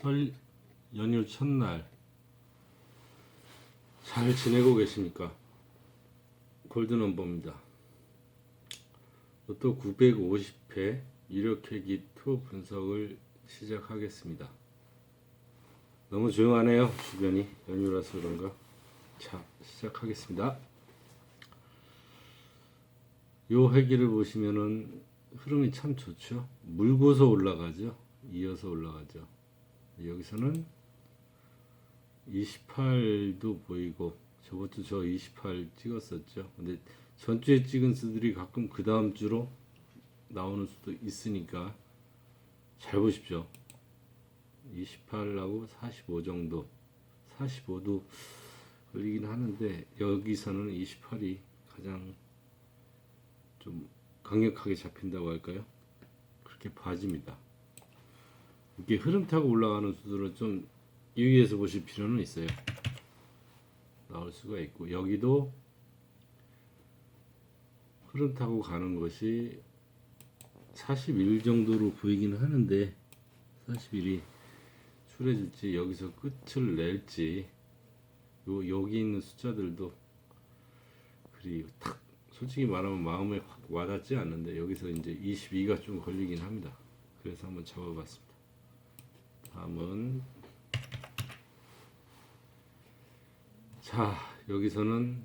설 연휴 첫날 잘 지내고 계십니까? 골드넘버입니다. 로또 950회 이력회기 투 분석을 시작하겠습니다. 너무 조용하네요. 주변이 연휴라서 그런가. 자, 시작하겠습니다. 요 회기를 보시면은 흐름이 참 좋죠. 물고서 올라가죠. 이어서 올라가죠. 여기서는 28도 보이고 저번주 저28 찍었었죠. 근데 전주에 찍은 수들이 가끔 그 다음 주로 나오는 수도 있으니까 잘 보십시오. 28하고 45 정도, 45도 걸리긴 하는데 여기서는 28이 가장 좀 강력하게 잡힌다고 할까요? 그렇게 봐집니다. 이게 흐름 타고 올라가는 수들은 좀 유의해서 보실 필요는 있어요. 나올 수가 있고 여기도 흐름 타고 가는 것이 41 정도로 보이긴 하는데 41이 출해질지 여기서 끝을 낼지 요 여기 있는 숫자들도 그리 탁 솔직히 말하면 마음에 확 와닿지 않는데 여기서 이제 22가 좀 걸리긴 합니다. 그래서 한번 잡아봤습니다. 다음은 자 여기서는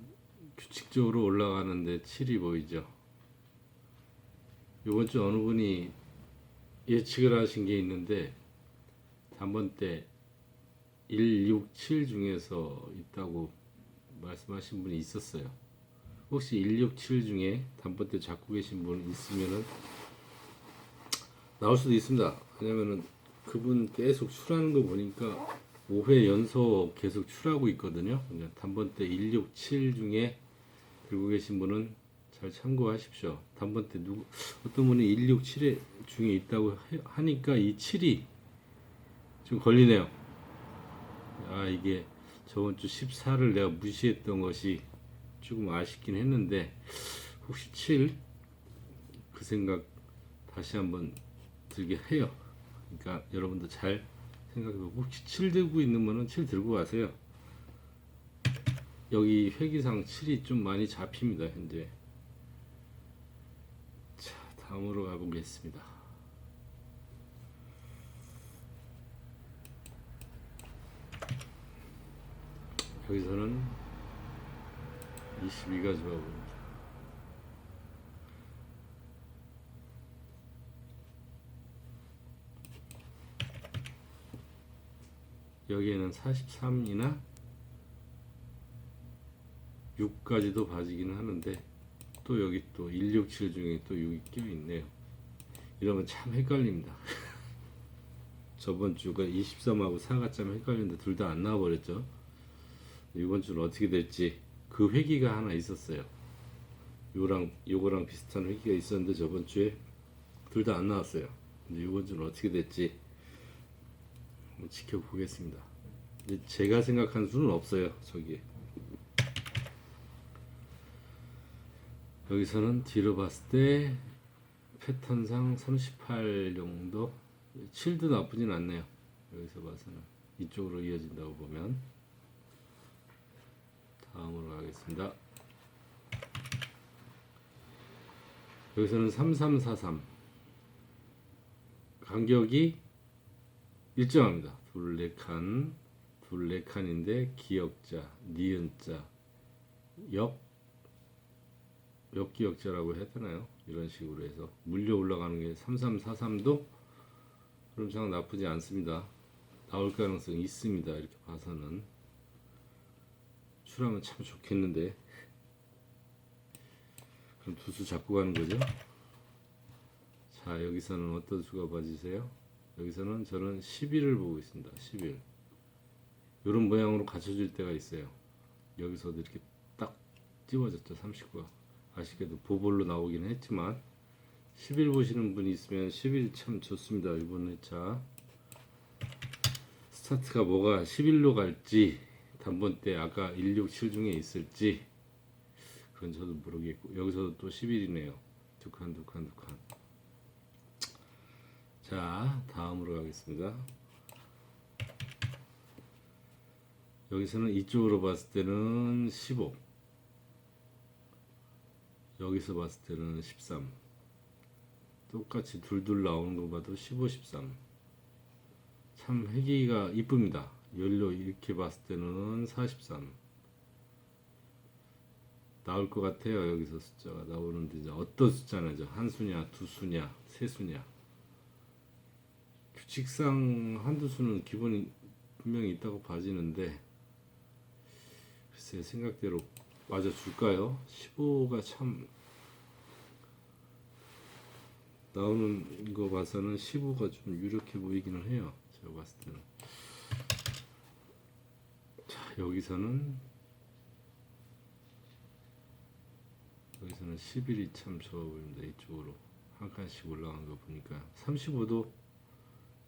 규칙적으로 올라가는데 7이 보이죠. 이번 주 어느 분이 예측을 하신 게 있는데 단번 때 167 중에서 있다고 말씀하신 분이 있었어요. 혹시 167 중에 단번 때 잡고 계신 분 있으면은 나올 수도 있습니다. 왜냐면은 그분 계속 출하는 거 보니까 5회 연속 계속 출하고 있거든요. 단번 때167 중에 들고 계신 분은 잘 참고하십시오. 단번 때 누구 어떤 분이 167에 중에 있다고 해- 하니까 이 7이 좀 걸리네요. 아 이게 저번 주 14를 내가 무시했던 것이 조금 아쉽긴 했는데 혹시 7 그 생각 다시 한번 들게 해요. 그러니까 여러분도 잘 생각해보고 혹시 7 들고 있는 분은 7 들고 가세요. 여기 회기상 7이 좀 많이 잡힙니다 현재. 자 다음으로 가보겠습니다. 여기서는 22가 좋아 보입니다. 여기에는 43이나 6까지도 봐지기는 하는데 또 여기 또 167 중에 또 6이 껴 있네요. 이러면 참 헷갈립니다. 저번 주가 23하고 4가 참 헷갈리는데 둘 다 안 나와 버렸죠. 이번 주는 어떻게 될지 그 회기가 하나 있었어요. 요랑 요거랑 비슷한 회기가 있었는데 저번 주에 둘 다 안 나왔어요. 근데 이번 주는 어떻게 될지 한번 지켜보겠습니다. 근데 제가 생각한 수는 없어요. 저기에. 여기서는 뒤로 봤을 때 패턴상 38 정도 7도 나쁘진 않네요. 여기서 봐서는 이쪽으로 이어진다고 보면 다음으로 가겠습니다. 여기서는 3343 간격이 일정합니다. 둘, 네 칸, 둘, 네 칸인데 기역자, 니은자, 역, 역기역자라고 해야 되나요? 이런 식으로 해서 물려 올라가는 게 3343도 흐름상 나쁘지 않습니다. 나올 가능성 있습니다. 이렇게 봐서는 출하면 참 좋겠는데 그럼 두 수 잡고 가는 거죠? 자 여기서는 어떤 수가 봐지세요? 여기서는 저는 11을 보고 있습니다. 11 이런 모양으로 갖춰질 때가 있어요. 여기서도 이렇게 딱 찝어졌죠. 39가 아쉽게도 보볼로 나오긴 했지만 11 보시는 분이 있으면 11참 좋습니다. 이번 회차 스타트가 뭐가 11로 갈지 단번 때 아까 167 중에 있을지 그건 저도 모르겠고 여기서도 또 11이네요. 두 칸, 두 칸, 두 칸. 자, 다음으로 가겠습니다. 여기서는 이쪽으로 봤을 때는 15 여기서 봤을 때는 13 똑같이 둘둘 나오는 거 봐도 15, 13 참 회기가 이쁩니다. 열로 이렇게 봤을 때는 43 나올 것 같아요 여기서 숫자가. 나오는데 이제 어떤 숫자냐죠? 한 수냐 두 수냐 세 수냐 규칙상 한두 수는 기본이 분명히 있다고 봐지는데 글쎄 생각대로 맞아줄까요? 15가 참 나오는 거 봐서는 15가 좀 유력해 보이기는 해요. 제가 봤을 때는. 자 여기서는 여기서는 11이 참 좋아 보입니다. 이쪽으로 한 칸씩 올라간 거 보니까 35도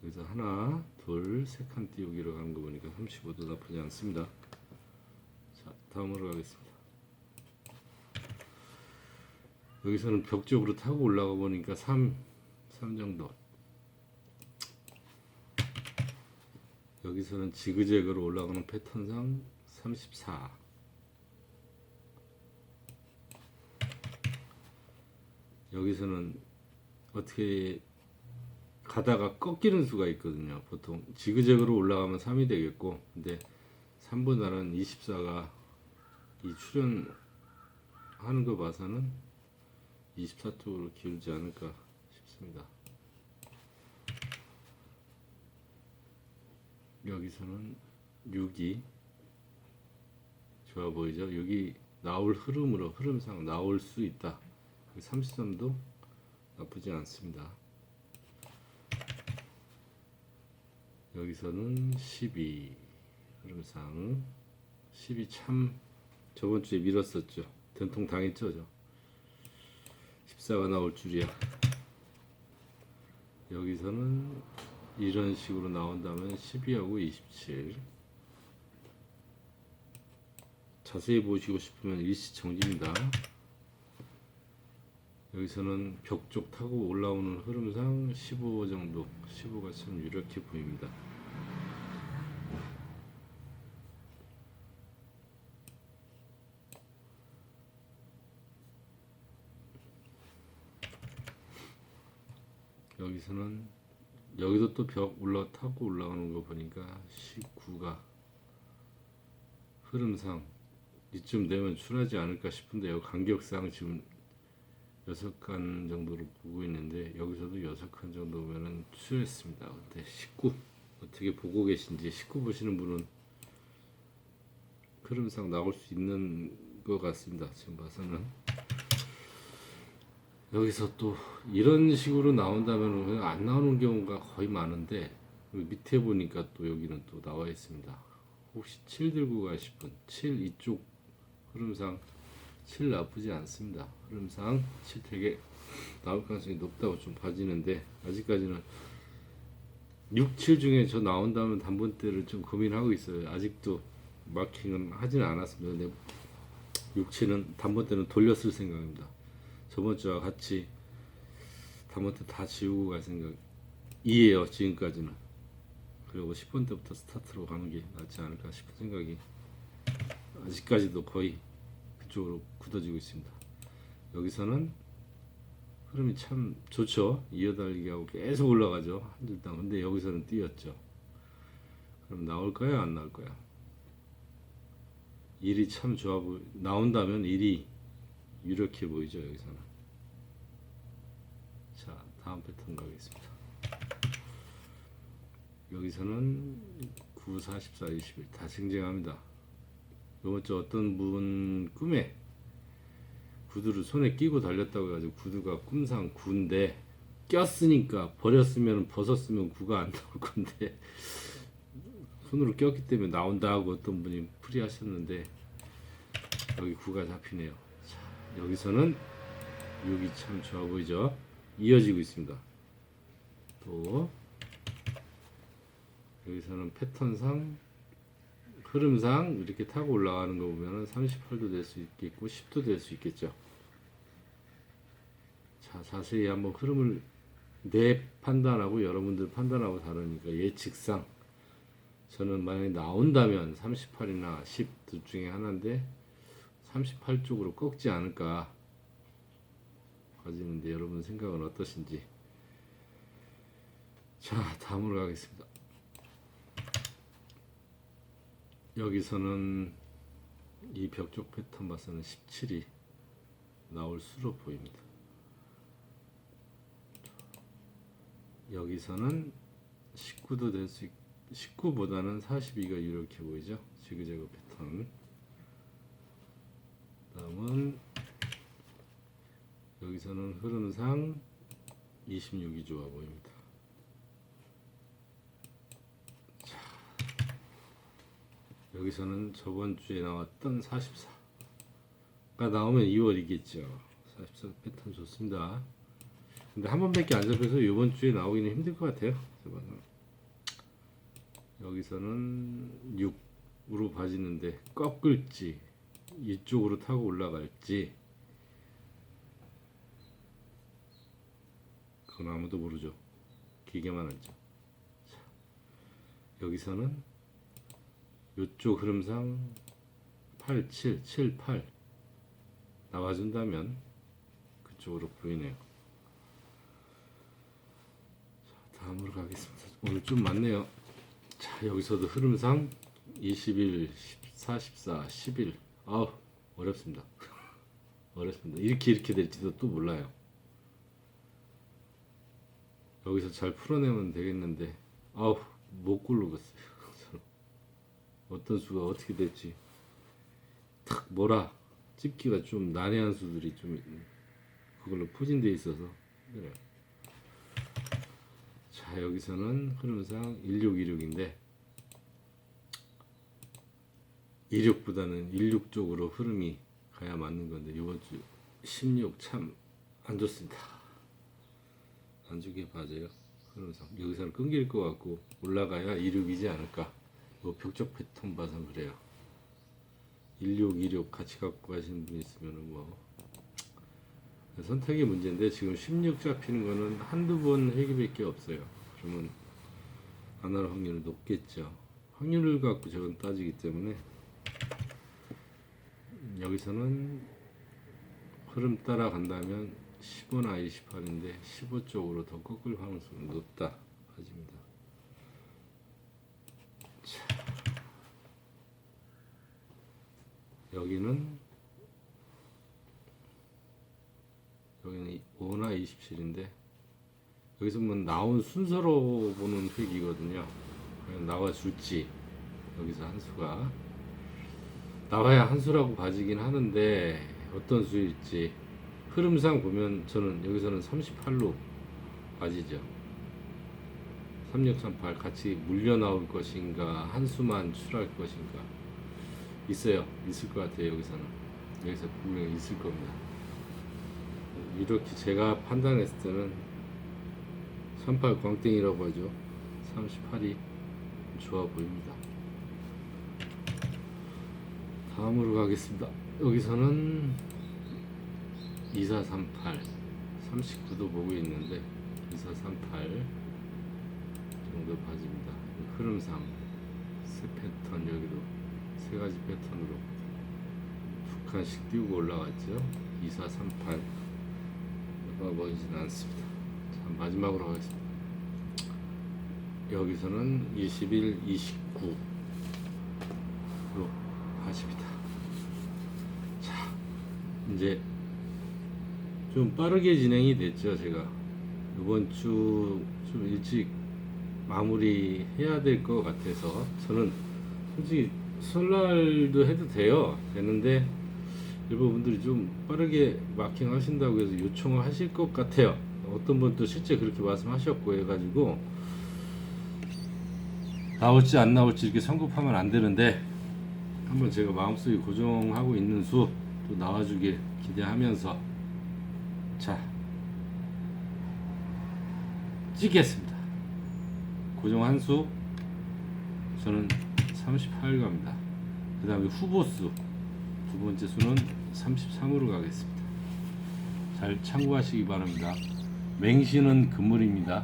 여기서 하나, 둘, 세 칸 띄우기로 가는 거 보니까 35도 나쁘지 않습니다. 자, 다음으로 가겠습니다. 여기서는 벽 쪽으로 타고 올라가 보니까 3, 3 정도. 여기서는 지그재그로 올라가는 패턴상 34. 여기서는 어떻게 가다가 꺾이는 수가 있거든요. 보통 지그재그로 올라가면 3이 되겠고, 근데 3분할은 24가 이 출연하는 거 봐서는 24쪽으로 기울지 않을까 싶습니다. 여기서는 6이 좋아 보이죠? 여기 나올 흐름으로 흐름상 나올 수 있다. 33도 나쁘지 않습니다. 여기서는 12 흐름상 12 참 저번 주에 밀었었죠. 된통 당했죠, 저. 14가 나올 줄이야. 여기서는 이런 식으로 나온다면 12하고 27. 자세히 보시고 싶으면 일시정지입니다. 여기서는 벽 쪽 타고 올라오는 흐름상 15 정도, 15가 참 유력해 보입니다. 여기서는 여기도 또 벽 올라 타고 올라가는 거 보니까 19가 흐름상 이쯤 되면 출하지 않을까 싶은데 요 간격상 지금 여섯 칸 정도로 보고 있는데 여기서도 여섯 칸 정도면은 출했습니다. 근데 19 어떻게 보고 계신지 19 보시는 분은 흐름상 나올 수 있는 것 같습니다. 지금 봐서는 여기서 또 이런 식으로 나온다면 안 나오는 경우가 거의 많은데 밑에 보니까 또 여기는 또 나와 있습니다. 혹시 7 들고 가실 분, 7 이쪽 흐름상 7 나쁘지 않습니다. 흐름상 7 되게 나올 가능성이 높다고 좀 봐지는데 아직까지는 6, 7 중에 저 나온다면 단번대를 좀 고민하고 있어요. 아직도 마킹은 하지는 않았습니다. 근데 6, 7은 단번대는 돌렸을 생각입니다. 저번 주와 같이 단번대 다 지우고 갈 생각이에요. 지금까지는. 그리고 10번 때부터 스타트로 가는 게 낫지 않을까 싶은 생각이 아직까지도 거의 그 쪽으로 굳어지고 있습니다. 여기서는 흐름이 참 좋죠. 이어달리기하고 계속 올라가죠. 한 줄당. 근데 여기서는 뛰었죠. 그럼 나올까요? 안 나올까요? 일이 참 좋아 보이 나온다면 일이 유력해 보이죠 여기서는 자 다음 패턴 가겠습니다 여기서는 9, 44, 21 다 쟁쟁합니다 요번 주 어떤 분 꿈에 구두를 손에 끼고 달렸다고 해가지고 구두가 꿈상 9인데 꼈으니까 버렸으면 벗었으면 9가 안 나올 건데 손으로 꼈기 때문에 나온다 하고 어떤 분이 풀이하셨는데 여기 9가 잡히네요. 자, 여기서는 6이 참 좋아 보이죠? 이어지고 있습니다. 또 여기서는 패턴상 흐름상 이렇게 타고 올라가는 거 보면은 38도 될 수 있겠고 10도 될 수 있겠죠. 자 자세히 한번 흐름을 내 판단하고 여러분들 판단하고 다르니까 예측상. 저는 만약에 나온다면 38이나 10 둘 중에 하나인데 38 쪽으로 꺾지 않을까 가지는데 여러분 생각은 어떠신지. 자 다음으로 가겠습니다 여기서는 이 벽 쪽 패턴 봐서는 17이 나올 수로 보입니다 여기서는 19도 될수 있, 19보다는 42가 이렇게 보이죠? 지그재그 패턴. 다음은 여기서는 흐름상 26이 좋아 보입니다. 여기서는 저번 주에 나왔던 44가 나오면 2월이겠죠. 44 패턴 좋습니다. 근데 한 번밖에 안 잡혀서 이번 주에 나오기는 힘들 것 같아요. 여기서는 6으로 봐지는데 꺾을지 이쪽으로 타고 올라갈지 그건 아무도 모르죠. 기계만 알죠. 자, 여기서는 이쪽 흐름상 8, 7, 7, 8 나와준다면 그쪽으로 보이네요. 다음으로 가겠습니다. 오늘 좀 많네요. 자, 여기서도 흐름상 21, 14, 14, 11. 아우, 어렵습니다. 어렵습니다. 이렇게 이렇게 될지도 또 몰라요. 여기서 잘 풀어내면 되겠는데, 아우, 못 고르겠어요. 어떤 수가 어떻게 될지. 탁 뭐라 찝기가 좀 난해한 수들이 좀 그걸로 포진돼 있어서 그래요. 자 여기서는 흐름상 1626인데 26보다는 16 쪽으로 흐름이 가야 맞는 건데 이번 주 16 참 안 좋습니다. 안 좋게 봐져요. 흐름상 여기서는 끊길 것 같고 올라가야 26이지 않을까. 이 벽적 패턴 봐서 그래요. 16, 26 같이 갖고 가시는 분 있으면은 뭐 선택의 문제인데 지금 16 잡히는 거는 한두 번 회기밖에 없어요. 그러면 안 할 확률이 높겠죠. 확률을 갖고 저건 따지기 때문에 여기서는 흐름 따라간다면 15나 28인데 15 쪽으로 더 꺾을 가능성이 높다 가집니다. 자, 여기는 여기는 5나 27인데 여기서 뭐 나온 순서로 보는 획이거든요. 과연 나와 줄지 여기서 한 수가 나와야 한 수라고 봐지긴 하는데 어떤 수일지 흐름상 보면 저는 여기서는 38로 봐지죠. 3638 같이 물려 나올 것인가 한 수만 출할 것인가 있어요. 있을 것 같아요. 여기서는 여기서 분명히 있을 겁니다. 이렇게 제가 판단했을 때는 38 광땡이라고 하죠. 38이 좋아 보입니다. 다음으로 가겠습니다. 여기서는 2438 39도 보고 있는데 2438 정도 봐집니다. 흐름상 세 패턴 여기도 세 가지 패턴으로 두 칸씩 띄우고 올라갔죠. 2438 보이지는 않습니다. 자, 마지막으로 가겠습니다. 여기서는 21, 29로 가십니다. 자, 이제 좀 빠르게 진행이 됐죠, 제가. 이번 주 좀 일찍 마무리 해야 될 것 같아서 저는 솔직히 설날도 해도 돼요. 되는데 일부 분들이 좀 빠르게 마킹 하신다고 해서 요청을 하실 것 같아요. 어떤 분도 실제 그렇게 말씀하셨고 해가지고 나올지 안 나올지 이렇게 성급하면 안 되는데 한번 제가 마음속에 고정하고 있는 수 또 나와주길 기대하면서 자 찍겠습니다. 고정 한 수 저는 38 갑니다. 그 다음에 후보수 두 번째 수는 33으로 가겠습니다. 잘 참고하시기 바랍니다. 맹시는 금물입니다.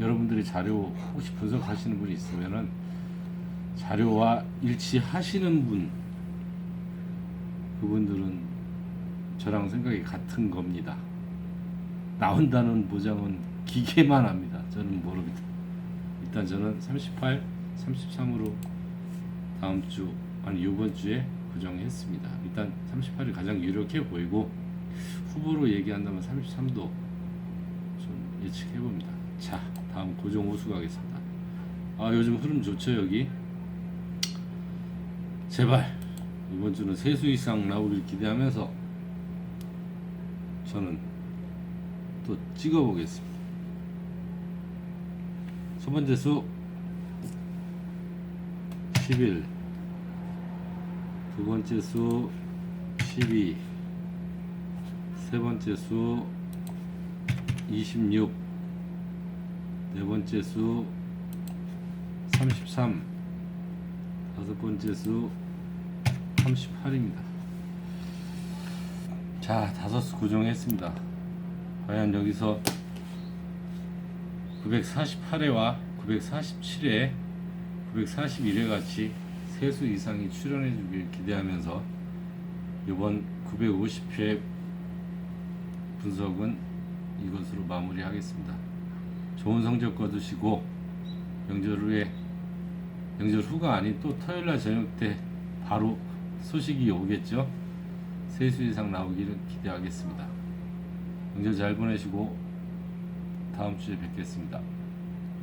여러분들이 자료 혹시 분석하시는 분이 있으면은 자료와 일치하시는 분 그분들은 저랑 생각이 같은 겁니다. 나온다는 보장은 기계만 합니다. 저는 모릅니다. 일단 저는 38, 33으로 다음 주 아니 이번 주에 고정했습니다. 일단 38이 가장 유력해 보이고 후보로 얘기한다면 33도 좀 예측해 봅니다. 자, 다음 고정 호수 가겠습니다. 아 요즘 흐름 좋죠 여기. 제발 이번 주는 세수 이상 나오길 기대하면서 저는 또 찍어 보겠습니다. 첫 번째 수 11, 두 번째 수 12, 세 번째 수 26, 네 번째 수 33, 다섯 번째 수 38입니다. 자, 다섯 수 고정했습니다. 과연 여기서 948회와 947회, 941회 같이 세수 이상이 출연해 주길 기대하면서 이번 950회 분석은 이것으로 마무리하겠습니다. 좋은 성적 거두시고 명절 후에 명절 후가 아닌 또 토요일 날 저녁 때 바로 소식이 오겠죠. 세수 이상 나오기를 기대하겠습니다. 명절 잘 보내시고 다음 주에 뵙겠습니다.